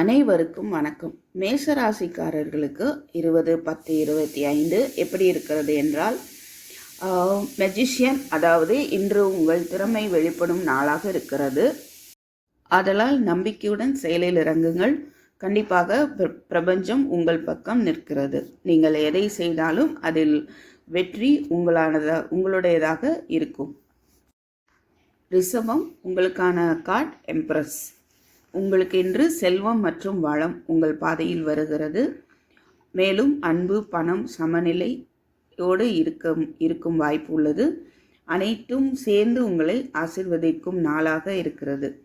அனைவருக்கும் வணக்கம். மேசராசிக்காரர்களுக்கு இருபது பத்து இருபத்தி ஐந்து எப்படி இருக்கிறது என்றால் மெஜிஷியன் அதாவது இன்று உங்கள் திறமை வெளிப்படும் நாளாக இருக்கிறது. ஆதலால் நம்பிக்கையுடன் செயலில் இறங்குங்கள். கண்டிப்பாக பிரபஞ்சம் உங்கள் பக்கம் நிற்கிறது. நீங்கள் எதை செய்தாலும் அதில் வெற்றி உங்களானதா உங்களுடையதாக இருக்கும். ரிஷபம் உங்களுக்கான கார்ட் எம்ப்ரஸ் உங்களுக்கு இன்று செல்வம் மற்றும் வளம் உங்கள் பாதையில் வருகிறது. மேலும் அன்பு பணம் சமநிலையோடு இருக்க இருக்கும் வாய்ப்பு உள்ளது. அனைத்தும் சேர்ந்து உங்களை ஆசிர்வதிக்கும் நாளாக இருக்கிறது.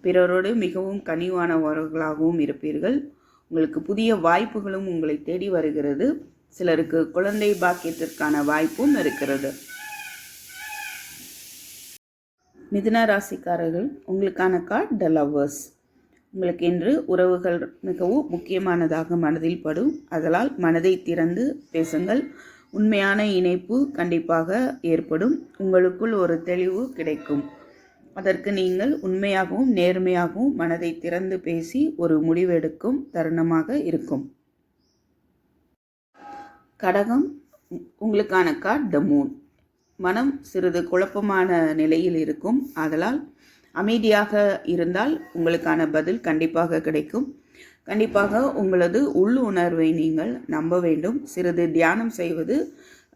பிறரோடு மிகவும் கனிவானவர்களாகவும் இருப்பீர்கள். உங்களுக்கு புதிய வாய்ப்புகளும் உங்களை தேடி வருகிறது. சிலருக்கு குழந்தை பாக்கியத்திற்கான வாய்ப்பும் இருக்கிறது. மிதுன ராசிக்காரர்கள் உங்களுக்கான கார்டு த லவ்வர்ஸ். உங்களுக்கு இன்று உறவுகள் மிகவும் முக்கியமானதாக மனதில் படும். அதனால் மனதை திறந்து பேசுங்கள். உண்மையான இணைப்பு கண்டிப்பாக ஏற்படும். உங்களுக்குள் ஒரு தெளிவு கிடைக்கும். அதற்கு நீங்கள் உண்மையாகவும் நேர்மையாகவும் மனதை திறந்து பேசி ஒரு முடிவெடுக்கும் தருணமாக இருக்கும். கடகம் உங்களுக்கான கார்ட் த மூன் மனம் சிறிது குழப்பமான நிலையில் இருக்கும். அதனால் அமைதியாக இருந்தால் உங்களுக்கான பதில் கண்டிப்பாக கிடைக்கும். கண்டிப்பாக உங்களது உள் உணர்வை நீங்கள் நம்ப வேண்டும். சிறிது தியானம் செய்வது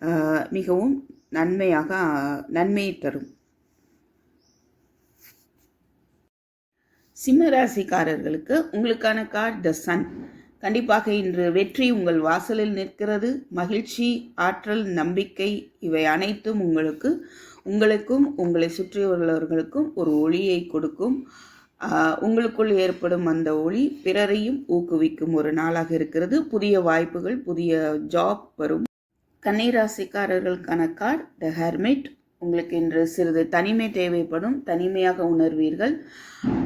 ஆஹ், மிகவும் நன்மையாக நன்மை நன்மையை தரும். சிம்மராசிக்காரர்களுக்கு உங்களுக்கான கார்டு த சன். கண்டிப்பாக இன்று வெற்றி உங்கள் வாசலில் நிற்கிறது. மகிழ்ச்சி ஆற்றல் நம்பிக்கை இவை அனைத்தும் உங்களுக்கு உங்களுக்கும் உங்களை சுற்றியுள்ளவர்களுக்கும் ஒரு ஒளியை கொடுக்கும். உங்களுக்குள் ஏற்படும் அந்த ஒளி பிறரையும் ஊக்குவிக்கும் ஒரு நாளாக இருக்கிறது. புதிய வாய்ப்புகள் புதிய ஜாப் வரும். கன்னிராசிக்காரர்களுக்கான கார்டு த ஹெர்மிட் உங்களுக்கு இன்று சிறிது தனிமை தேவைப்படும். தனிமையாக உணர்வீர்கள்.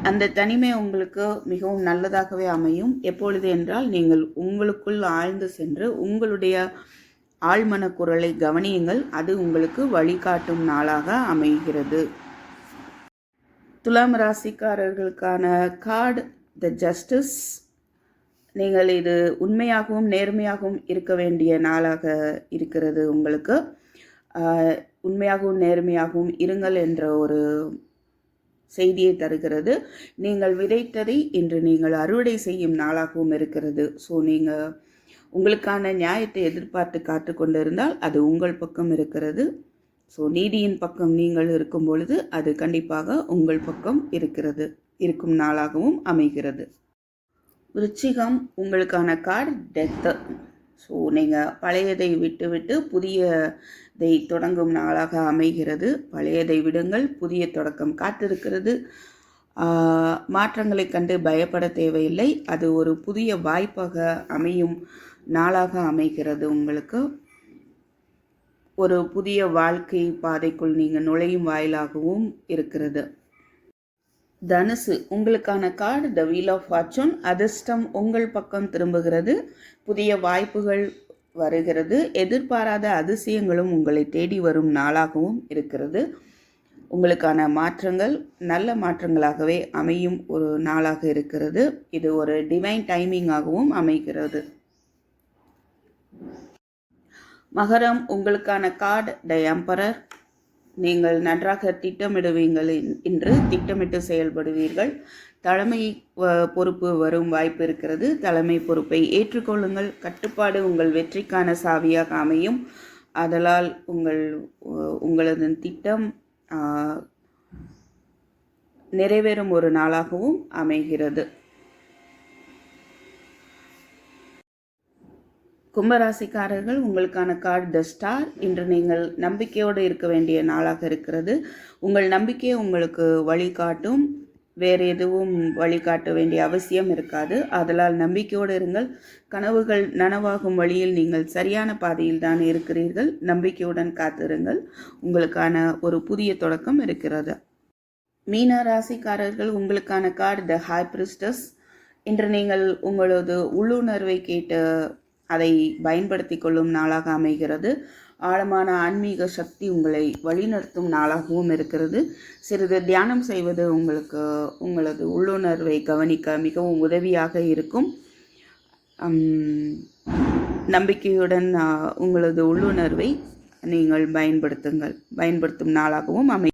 அந்த தனிமை உங்களுக்கு மிகவும் நல்லதாகவே அமையும். எப்பொழுது என்றால் நீங்கள் உங்களுக்குள் ஆழ்ந்து சென்று உங்களுடைய ஆழ்மன குரலை கவனியுங்கள். அது உங்களுக்கு வழிகாட்டும் நாளாக அமைகிறது. துலாம் ராசிக்காரர்களுக்கான கார்டு த ஜஸ்டிஸ் நீங்கள் இது உண்மையாகவும் நேர்மையாகவும் இருக்க வேண்டிய நாளாக இருக்கிறது உங்களுக்கு. உண்மையாகவும் நேர்மையாகவும் இருங்கள் என்ற ஒரு செய்தியை தருகிறது. நீங்கள் விதைத்ததை இன்று நீங்கள் அறுவடை செய்யும் நாளாகவும் இருக்கிறது. ஸோ நீங்கள் உங்களுக்கான நியாயத்தை எதிர்பார்த்து காத்து கொண்டிருந்தால் அது உங்கள் பக்கம் இருக்கிறது. ஸோ நீதியின் பக்கம் நீங்கள் இருக்கும் பொழுது அது கண்டிப்பாக உங்கள் பக்கம் இருக்கிறது. இருக்கும் நாளாகவும் அமைகிறது. விருச்சிகம் உங்களுக்கான கார்டு டெத்து ஸோ நீங்கள் பழையதை விட்டுவிட்டு புதியதை தொடங்கும் நாளாக அமைகிறது. பழையதை விடுங்கள் புதிய தொடக்கம் காத்திருக்கிறது. ஆஹ், மாற்றங்களைக் கண்டு பயப்பட தேவையில்லை. அது ஒரு புதிய வாய்ப்பாக அமையும். நாளாக அமைகிறது உங்களுக்கு. ஒரு புதிய வாழ்க்கை பாதைக்குள் நீங்கள் நுழையும் வாயிலாகவும் இருக்கிறது. தனுசு உங்களுக்கான card the wheel of fortune அதிர்ஷ்டம் உங்கள் பக்கம் திரும்புகிறது. புதிய வாய்ப்புகள் வருகிறது. எதிர்பாராத அதிசயங்களும் உங்களை தேடி வரும் நாளாகவும் இருக்கிறது. உங்களுக்கான மாற்றங்கள் நல்ல மாற்றங்களாகவே அமையும் ஒரு நாளாக இருக்கிறது. இது ஒரு டிவைன் டைமிங்காகவும் அமைகிறது. மகரம் உங்களுக்கான கார்டு த எம்பரர் நீங்கள் நன்றாக திட்டமிடுவீங்கள் என்று திட்டமிட்டு செயல்படுவீர்கள். தலைமை பொறுப்பு வரும் வாய்ப்பு இருக்கிறது. தலைமை பொறுப்பை ஏற்றுக்கொள்ளுங்கள். கட்டுப்பாடு உங்கள் வெற்றிக்கான சாவியாக அமையும். அதலால் உங்கள் உங்களது திட்டம் நிறைவேறும் ஒரு நாளாகவும் அமைகிறது. கும்பராசிக்காரர்கள் உங்களுக்கான கார்டு த ஸ்டார் இன்று நீங்கள் நம்பிக்கையோடு இருக்க வேண்டிய நாளாக இருக்கிறது. உங்கள் நம்பிக்கை உங்களுக்கு வழிகாட்டும். வேறு எதுவும் வழிகாட்ட வேண்டிய அவசியம் இருக்காது. அதனால் நம்பிக்கையோடு இருங்கள். கனவுகள் நனவாகும் வழியில் நீங்கள் சரியான பாதையில் தான் இருக்கிறீர்கள். நம்பிக்கையுடன் காத்திருங்கள். உங்களுக்கான ஒரு புதிய தொடக்கம் இருக்கிறது. மீன ராசிக்காரர்கள் உங்களுக்கான கார்டு த ஹை பிரிஸ்டஸ் இன்று நீங்கள் உங்களது உள்ளுணர்வை கேட்டு அதை பயன்படுத்தி கொள்ளும் நாளாக அமைகிறது. ஆழமான ஆன்மீக சக்தி உங்களை வழிநடத்தும் நாளாகவும் இருக்கிறது. சிறிது தியானம் செய்வது உங்களுக்கு உங்களது உள்ளுணர்வை கவனிக்க மிகவும் உதவியாக இருக்கும். நம்பிக்கையுடன் உங்களது உள்ளுணர்வை நீங்கள் பயன்படுத்துங்கள் பயன்படுத்தும் நாளாகவும் அமை